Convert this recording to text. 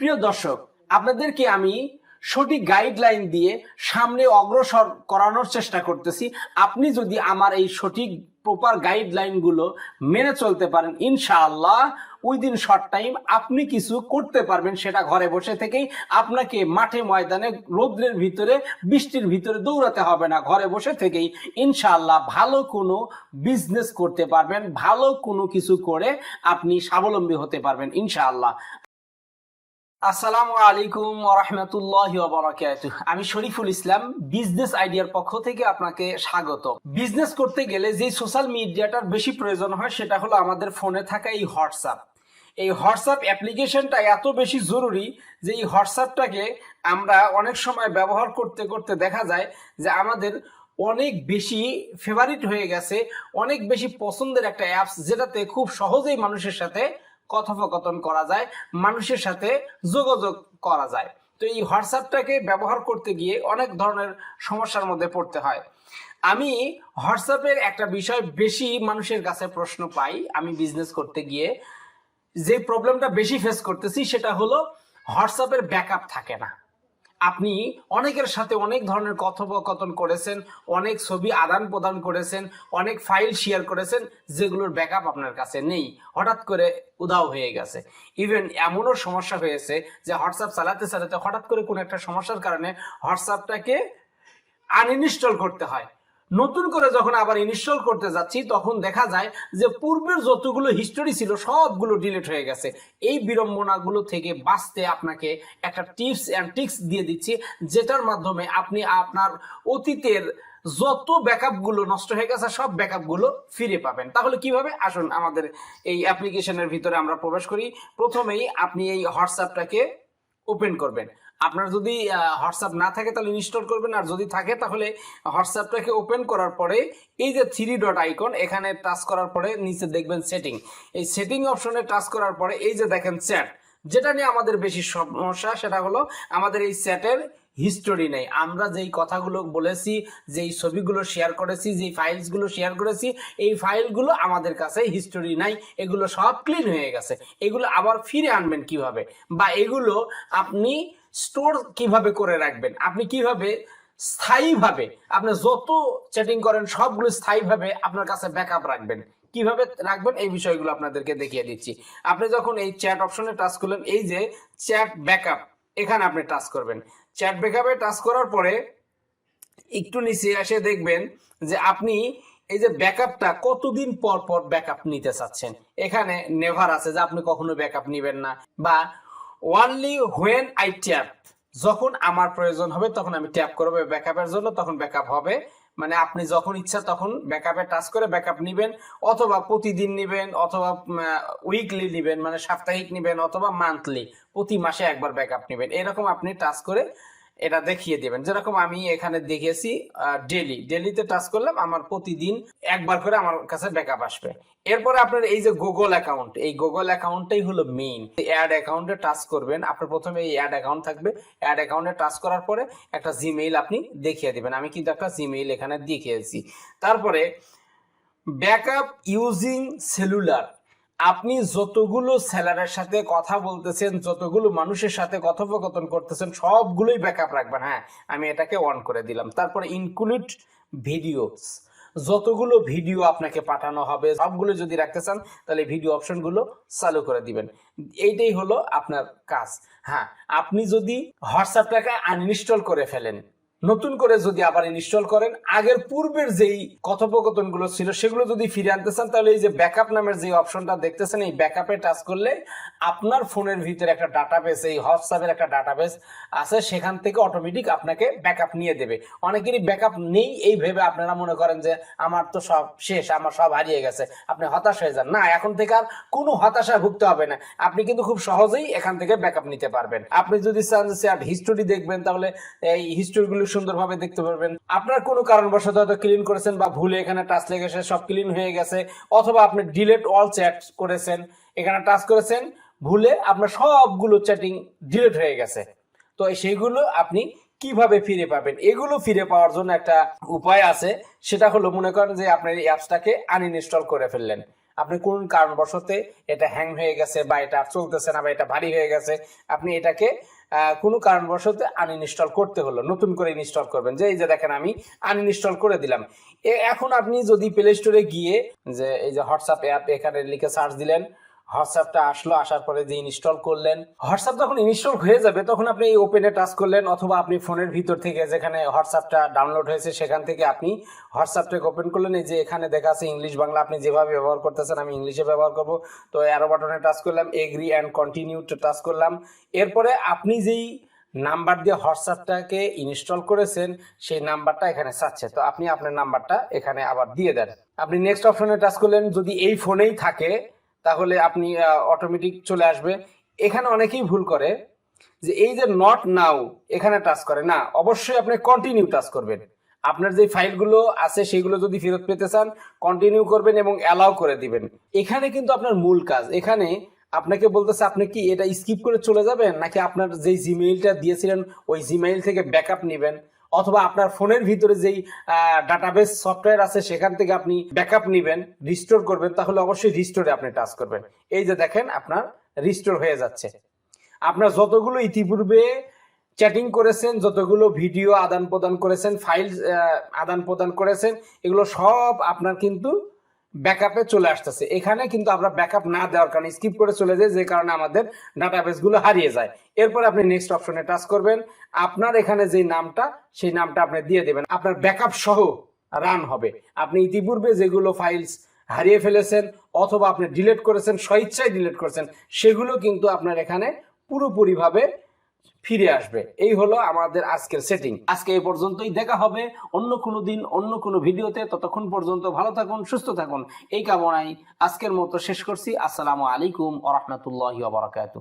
প্রিয় দর্শক, আপনাদেরকে আমি সঠিক গাইডলাইন দিয়ে সামনে অগ্রসর করানোর চেষ্টা করতেছি। আপনি যদি আমার এই সঠিক প্রপার গাইডলাইনগুলো মেনে চলতে পারেন, ইনশাআল্লাহ উইদিন শর্ট টাইম আপনি কিছু করতে পারবেন সেটা ঘরে বসে থেকেই। আপনাকে মাঠে ময়দানে রৌদ্রের ভিতরে, বৃষ্টির ভিতরে দৌড়াতে হবে না, ঘরে বসে থেকেই। ইনশাআল্লাহ ভালো কোনো বিজনেস করতে পারবেন, ভালো কোনো কিছু করে আপনি স্বাবলম্বী হতে পারবেন, ইনশাআল্লাহ। আসসালামু আলাইকুম ওরহমতুল্লাহ বারাকাতু আমি শরীফুল ইসলাম, বিজনেস আইডিয়ার পক্ষ থেকে আপনাকে স্বাগত বিজনেস করতে গেলে যে সোশ্যাল মিডিয়াটার বেশি প্রয়োজন হয়, সেটা হলো আমাদের ফোনে থাকা এই হোয়াটসঅ্যাপ। এই হোয়াটসঅ্যাপ অ্যাপ্লিকেশনটা এত বেশি জরুরি যে এই হোয়াটসঅ্যাপটাকে আমরা অনেক সময় ব্যবহার করতে করতে দেখা যায় যে আমাদের অনেক বেশি ফেভারিট হয়ে গেছে, অনেক বেশি পছন্দের একটা অ্যাপস যেটাতে খুব সহজেই মানুষের সাথে কথোপকথন করা যায়, মানুষের সাথে যোগাযোগ করা যায়। তো এই হোয়াটসঅ্যাপটাকে ব্যবহার করতে গিয়ে অনেক ধরনের সমস্যার মধ্যে পড়তে হয়। আমি হোয়াটসঅ্যাপের একটা বিষয় বেশি মানুষের কাছে প্রশ্ন পাই, আমি বিজনেস করতে গিয়ে। যে প্রবলেমটা বেশি ফেস করতেছি, সেটা হলো হোয়াটসঅ্যাপের ব্যাকআপ থাকে না। আপনি অনেকের সাথে অনেক ধরনের কথোপকথন করেছেন, অনেক ছবি আদান প্রদান করেছেন, অনেক ফাইল শেয়ার করেছেন, যেগুলোর ব্যাকআপ আপনার কাছে নেই। হঠাৎ করে উদাও হয়ে গেছে। ইভেন এমনও সমস্যা হয়েছে যে হোয়াটসঅ্যাপ চালাতে চালাতে হঠাৎ করে কোনো একটা সমস্যার কারণে হোয়াটসঅ্যাপটাকে আনইনস্টল করতে হয়। নতুন করে যখন আবার ইনস্টল করতে যাচ্ছি, তখন দেখা যায় যে পূর্বের যতগুলো হিস্টোরি ছিল, সবগুলো ডিলিট হয়ে গেছে। এই বিড়ম্বনাগুলো থেকে বাঁচতে আপনাকে একটা টিপস অ্যান্ড ট্রিক্স দিয়ে দিচ্ছি, যেটার মাধ্যমে আপনি আপনার অতীতের যত ব্যাকআপগুলো নষ্ট হয়ে গেছে, সব ব্যাকআপগুলো ফিরে পাবেন। তাহলে কীভাবে? আসুন আমাদের এই অ্যাপ্লিকেশনের ভিতরে আমরা প্রবেশ করি। প্রথমেই আপনি এই হোয়াটসঅ্যাপটাকে ওপেন করবেন। আপনার যদি হোয়াটসঅ্যাপ না থাকে তাহলে ইনস্টল করবেন, আর যদি থাকে তাহলে হোয়াটসঅ্যাপটাকে ওপেন করার পরে এই যে থ্রি ডট আইকন, এখানে টাচ করার পরে নিচে দেখবেন সেটিং। এই সেটিং অপশনে টাচ করার পরে এই যে দেখেন চ্যাট যেটা নিয়ে আমাদের বেশি সমস্যা সেটা হলো আমাদের এই চ্যাটের হিস্টোরি নেই। আমরা যেই কথাগুলো বলেছি, যেই ছবিগুলো শেয়ার করেছি, যেই ফাইলসগুলো শেয়ার করেছি, এই ফাইলগুলো আমাদের কাছে হিস্টোরি নাই। এগুলো সব ক্লিন হয়ে গেছে। এগুলো আবার ফিরে আনবেন কীভাবে? বা এগুলো আপনি স্টোর কীভাবে করে রাখবেন? আপনি কীভাবে স্থায়ীভাবে, আপনি যত চ্যাটিং করেন, সবগুলো স্থায়ীভাবে আপনার কাছে ব্যাকআপ রাখবেন? কীভাবে রাখবেন? এই বিষয়গুলো আপনাদেরকে দেখিয়ে দিচ্ছি। আপনি যখন এই চ্যাট অপশনে টাচ করলেন, এই যে চ্যাট ব্যাকআপ এখানে আপনি টাচ করবেন। চ্যাট ব্যাকআপে টাচ করার পরে একটু নিচে এসে দেখবেন যে আপনি এই যে ব্যাকআপটা কতদিন পর পর ব্যাকআপ নিতে চাচ্ছেন? এখানে নেভার আছে যে আপনি কখনো ব্যাকআপ নেবেন না বা ওয়ানলি হোয়েন আই ট্যাপ যখন আমার প্রয়োজন হবে তখন আমি ট্যাপ করব ব্যাকআপের জন্য, তখন ব্যাকআপ হবে। মানে আপনি যখন ইচ্ছা তখন ব্যাকআপে টাচ করে ব্যাকআপ নিবেন, অথবা প্রতিদিন নিবেন, অথবা উইকলি নিবেন মানে সাপ্তাহিক নিবেন, অথবা মান্থলি প্রতি মাসে একবার ব্যাকআপ নিবেন। এরকম আপনি টাচ করে এটা দেখিয়ে দিবেন। যেরকম আমি এখানে দেখেছি ডেলি ডেলিতে টাচ করলাম, আমার প্রতিদিন একবার করে আমার কাছে ব্যাকআপ আসবে। এরপরে আপনার এই যে গুগল অ্যাকাউন্ট এই গুগল অ্যাকাউন্টটাই হলো মেইন অ্যাড অ্যাকাউন্টে টাচ করবেন, আপনার প্রথমে এই অ্যাড অ্যাকাউন্ট থাকবে। অ্যাড অ্যাকাউন্টে টাচ করার পরে একটা জিমেইল আপনি দেখিয়ে দিবেন। আমি কিন্তু একটা জিমেইল এখানে দেখিয়েছি। তারপরে ব্যাকআপ ইউজিং সেলুলার আপনি যতগুলো সেলারের সাথে কথা বলতেছেন, যতগুলো মানুষের সাথে কথোপকথন করতেছেন, সবগুলোই ব্যাকআপ রাখবেন। হ্যাঁ আমি এটাকে অন করে দিলাম। তারপরে ইনক্লুড ভিডিওস যতগুলো ভিডিও আপনাকে পাঠানো হবে, সবগুলো যদি রাখতে চান, তাহলে ভিডিও অপশনগুলো চালু করে দিবেন। এইটাই হলো আপনার কাজ। হ্যাঁ আপনি যদি হোয়াটসঅ্যাপটাকে আনইনস্টল করে ফেলেন নতুন করে যদি আবার ইনস্টল করেন, আগের পূর্বের যেই কথোপকথনগুলো ছিল, সেগুলো যদি ফিরে আনতে চান, তাহলে এই যে ব্যাকআপ নামের যে অপশনটা দেখতেছেন, এই ব্যাকআপে টাচ করলে আপনার ফোনের ভিতরে একটা ডাটাবেস এই হোয়াটসঅ্যাপের একটা ডাটাবেস আছে, সেখান থেকে অটোমেটিক আপনাকে ব্যাকআপ নিয়ে দেবে। অনেকেরই ব্যাকআপ নেই, এই ভেবে আপনারা মনে করেন যে, আমার তো সব শেষ, আমার সব হারিয়ে গেছে, আপনি হতাশ হয়ে যান। না, এখন থেকে আর কোনো হতাশা ভুগতে হবে না। আপনি কিন্তু খুব সহজেই এখান থেকে ব্যাকআপ নিতে পারবেন। আপনি যদি চান যে হিস্টোরি দেখবেন, তাহলে এই হিস্টোরিগুলো সুন্দরভাবে দেখতে পারবেন। আপনার কোনো কারণবশত হয়তো ক্লিন করেছেন বা ভুলে এখানে টাচ লেগেছে সব ক্লিন হয়ে গেছে, অথবা আপনি ডিলেট অল চ্যাট করেছেন, এখানে টাচ করেছেন, ভুলে আপনার সবগুলো চ্যাটিং ডিলেট হয়ে গেছে। তো সেইগুলো আপনি কীভাবে ফিরে পাবেন? এগুলো ফিরে পাওয়ার জন্য একটা উপায় আছে, সেটা হলো মনে করেন যে আপনার এই অ্যাপসটাকে আনইনস্টল করে ফেললেন। আপনি কোন কারণবশতে এটা হ্যাং হয়ে গেছে বা এটা চলতেছে না বা এটা ভারী হয়ে গেছে, আপনি এটাকে কোনো কারণবশত আনইনস্টল করতে হলো, নতুন করে ইনস্টল করবেন। যে এই যে দেখেন আমি আনইনস্টল করে দিলাম। এখন আপনি যদি প্লে স্টোরে গিয়ে যে এই যে হোয়াটসঅ্যাপ অ্যাপ এখানে লিখে সার্চ দিলেন হোয়াটসঅ্যাপটা আসলো, আসার পরে যে ইনস্টল করলেন, হোয়াটসঅ্যাপ যখন ইনস্টল হয়ে যাবে, তখন আপনি এই ওপেনে টাচ করলেন, অথবা আপনি ফোনের ভিতর থেকে যেখানে হোয়াটসঅ্যাপটা ডাউনলোড হয়েছে, সেখান থেকে আপনি হোয়াটসঅ্যাপটাকে ওপেন করলেন। এই যে এখানে দেখা আছে ইংলিশ বাংলা আপনি যেভাবে ব্যবহার করতেছেন, আমি ইংলিশে ব্যবহার করব। তো অ্যারো বাটনে টাচ করলাম এগ্রি অ্যান্ড কন্টিনিউ টাচ করলাম। এরপরে আপনি যেই নাম্বার দিয়ে হোয়াটসঅ্যাপটাকে ইনস্টল করেছেন, সেই নাম্বারটা এখানে চাচ্ছে। তো আপনি আপনার নাম্বারটা এখানে আবার দিয়ে দেন। আপনি নেক্সট অপশনে টাচ করলেন, যদি এই ফোনেই থাকে তাহলে আপনি অটোমেটিক চলে আসবে। এখানে অনেকেই ভুল করে যে এই যে নট নাও এখানে টাচ করে। না, অবশ্যই আপনি কন্টিনিউ টাচ করবেন। আপনার যে ফাইলগুলো আছে, সেগুলো যদি ফেরত পেতে চান কন্টিনিউ করবেন এবং অ্যালাউ করে দিবেন। এখানে কিন্তু আপনার মূল কাজ। এখানে আপনাকে বলতেছে, আপনি কি এটা স্কিপ করে চলে যাবেন? নাকি আপনার যেই জিমেইলটা দিয়েছিলেন, ওই জিমেইল থেকে ব্যাকআপ নেবেন? অথবা আপনার ফোনের ভিতরে যেই ডাটাবেস সফটওয়্যার আছে, সেখান থেকে আপনি ব্যাকআপ নেবেন রিস্টোর করবেন, তাহলে অবশ্যই রিস্টোরে আপনি টাচ করবেন। এই যে দেখেন, আপনার রিস্টোর হয়ে যাচ্ছে। আপনার যতগুলো ইতিপূর্বে চ্যাটিং করেছেন, যতগুলো ভিডিও আদান প্রদান করেছেন ফাইল আদান প্রদান করেছেন, এগুলো সব আপনার কিন্তু ব্যাকআপে চলে আসতেছে। এখানে কিন্তু আমরা ব্যাকআপ না দেওয়ার কারণে স্কিপ করে চলে যাই, যে কারণে আমাদের ডাটাবেসগুলো হারিয়ে যায়। এরপর আপনি নেক্সট অপশনে টাচ করবেন। আপনার এখানে যে নামটা, সেই নামটা আপনি দিয়ে দেবেন। আপনার ব্যাকআপ সহ রান হবে। আপনি ইতিপূর্বে যেগুলো ফাইলস হারিয়ে ফেলেছেন অথবা আপনি ডিলিট করেছেন, স্বইচ্ছায় ডিলিট করেছেন, সেগুলো কিন্তু আপনার এখানে পুরোপুরিভাবে ফিরে আসবে। এই হলো আমাদের আজকের সেটিং আজকে এই পর্যন্তই। দেখা হবে অন্য কোনো দিন, অন্য কোনো ভিডিওতে। ততক্ষণ পর্যন্ত ভালো থাকুন, সুস্থ থাকুন। এই কামনায় আজকের মতো শেষ করছি। আসসালামু আলাইকুম ওরহমতুল্লাহ বারাকাতু